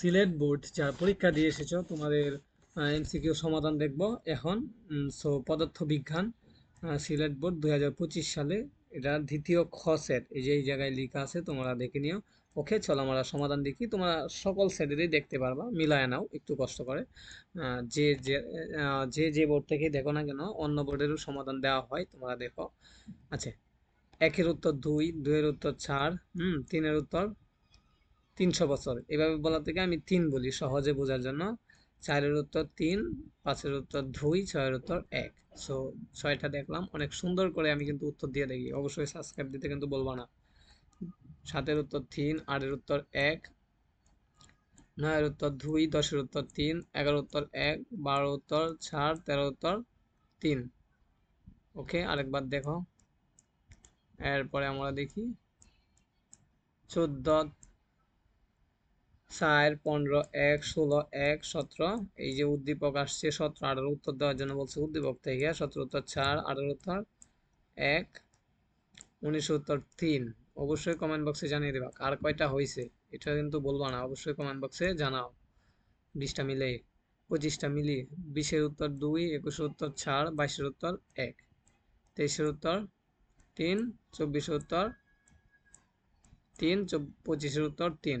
Sylhet board যারা পরীক্ষা দিয়ে এসেছ তোমাদের এমসিকিউ সমাধান দেখব এখন। সো পদার্থ বিজ্ঞান আহ, সিলেট বোর্ড দু হাজার পঁচিশ সালে। এটা দ্বিতীয় খ সেট এই যে এই জায়গায় লেখা আছে তোমরা দেখে নিও। ওকে চলো আমরা সমাধান দেখি। তোমরা সকল সেটেরই দেখতে পারবা মিলায় নাও একটু কষ্ট করে। যে যে যে যে বোর্ড থেকে দেখো না কেন অন্য বোর্ডেরও সমাধান দেওয়া হয় তোমরা দেখো। আচ্ছা একের উত্তর দুই দুইয়ের উত্তর চার হুম তিনের উত্তর তিনশো বছর। এভাবে বলা থেকে আমি তিন বলি, সহজে বোঝার জন্য। চারের উত্তর তিন, পাঁচের উত্তর দুই, ছয়ের উত্তর এক। সো ছয়টা দেখলাম, অনেক সুন্দর করে আমি কিন্তু উত্তর দিয়ে দেখি অবশ্যই সাবস্ক্রাইব দিতে কিন্তু বলব না। সাতের উত্তর তিন, আটের উত্তর এক, নয়ের উত্তর দুই, দশের উত্তর তিন, এগারো উত্তর এক, বারো উত্তর চার, তেরো উত্তর তিন। ওকে, আরেকবার দেখো। এরপরে আমরা দেখি। চোদ্দ চার, পনেরো, এক, ষোলো, এক, সতেরো। এই যে উদ্দীপক আসছে, সতেরো, আঠারো উত্তর দেওয়ার জন্য বলছে উদ্দীপক থেকে। সতেরো উত্তর চার, আঠারো উত্তর এক, উনিশ উত্তর তিন। অবশ্যই কমেন্ট বক্সে জানিয়ে দেবা আর কয়টা হয়েছে এটা কিন্তু বলব না, অবশ্যই কমেন্ট বক্সে জানাও। বিশটা মিলে পঁচিশটা মিলি, বিশের উত্তর দুই, একুশের উত্তর চার, বাইশের উত্তর এক, তেইশের উত্তর তিন, চব্বিশের উত্তর তিন পঁচিশের উত্তর তিন।